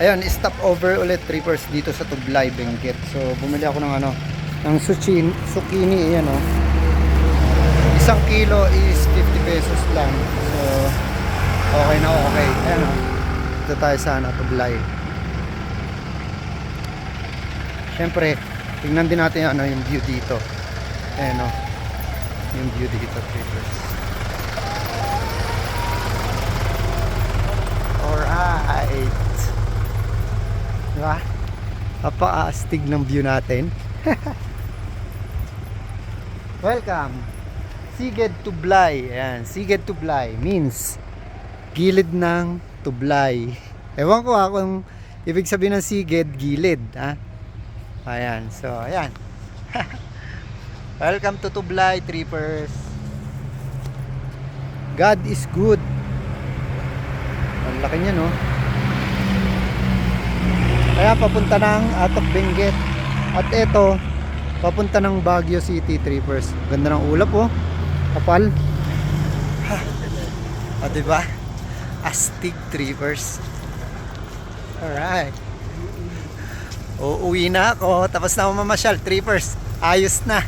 Ayun, stop over ulit trippers dito sa Tublay, Benguet. So, bumili ako ng ano, ng suchin, zucchini, ayan o. Isang kilo is 50 pesos lang. So, okay na okay. Ayan o. Dito tayo sa ano, Tublay. Siyempre, tingnan din natin ano, yung view dito. Ayan o. Yung view dito, trippers. Alright. Diba? Napaka-astig ng view natin. Welcome. Siged Tublay. Ayan, Siged Tublay means gilid ng tublay. Ewan ko ha kung ibig sabihin ng siged, gilid. Ha? Ayan, so ayan. Welcome to Tublay, trippers. God is good. Ang laki niya, no? Kaya papunta ng Atok Benguet. At ito, papunta ng Baguio City Trippers. Ganda ng ulap, oh. Kapal. Ha. O, diba? Astig Trippers. Alright. Uuwi na ako. Tapos na ako mamasyal. Trippers. Ayos na.